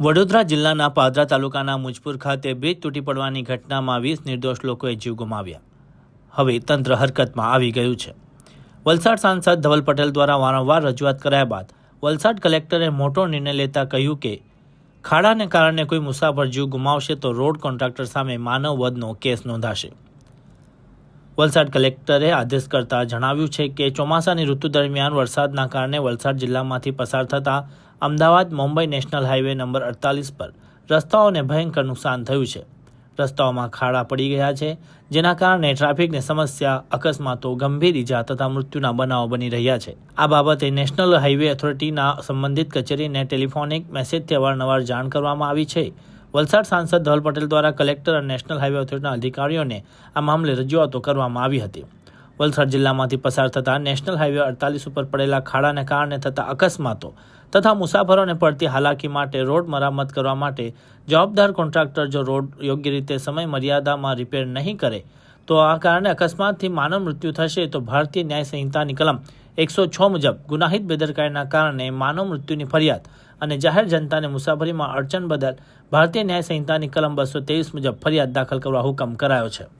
વડોદરા જિલ્લાના પાદરા તાલુકાના મુજપુર ખાતે બ્રિજ તૂટી પડવાની ઘટનામાં વીસ નિર્દોષ લોકોએ જીવ ગુમાવ્યા. હવે તંત્ર હરકતમાં આવી ગયું છે. વલસાડ સાંસદ ધવલ પટેલ દ્વારા વારંવાર રજૂઆત કરાયા બાદ વલસાડ કલેક્ટરે મોટો નિર્ણય લેતા કહ્યું કે, ખાડાને કારણે કોઈ મુસાફર જીવ ગુમાવશે તો રોડ કોન્ટ્રાક્ટર સામે માનવ વધનો કેસ નોંધાશે. વલસાડ કલેક્ટરે આદેશ કરતા જણાવ્યું છે કે, ચોમાસાની ઋતુ દરમિયાન વરસાદના કારણે વલસાડ જિલ્લામાંથી પસાર થતા Ahmedabad Mumbai national highway number અડતાલીસ પર રસ્તાઓને ભયંકર નુકસાન થયું છે. રસ્તાઓમાં ખાડા પડી ગયા છે, જેના કારણે ટ્રાફિકની સમસ્યા, અકસ્માતો, ગંભીર ઇજા તથા મૃત્યુના બનાવો બની રહ્યા છે. આ બાબતે નેશનલ હાઈવે ઓથોરિટીના સંબંધિત કચેરીને ટેલિફોનિક મેસેજથી અવારનવાર જાણ કરવામાં આવી છે. વલસાડ સાંસદ ધવલ પટેલ દ્વારા કલેક્ટર અને નેશનલ હાઈવે ઓથોરિટીના અધિકારીઓને આ મામલે રજૂઆતો કરવામાં આવી હતી. વલસાડ જિલ્લામાંથી પસાર થતા નેશનલ હાઈવે અડતાલીસ ઉપર પડેલા ખાડાને કારણે થતા અકસ્માતો તથા મુસાફરોને પડતી હાલાકી માટે રોડ મરામત કરવા માટે જવાબદાર કોન્ટ્રાક્ટર જો રોડ યોગ્ય રીતે સમય મર્યાદામાં રિપેર નહીં કરે, તો આ કારણે અકસ્માતથી માનવ મૃત્યુ થશે તો ભારતીય ન્યાય સંહિતાની કલમ એકસો છ મુજબ ગુનાહિત બેદરકારીના કારણે માનવ મૃત્યુની ફરિયાદ અને જાહેર જનતાને મુસાફરીમાં અડચણ બદલ ભારતીય ન્યાય સંહિતાની કલમ બસો મુજબ ફરિયાદ દાખલ કરવા હુકમ કરાયો છે.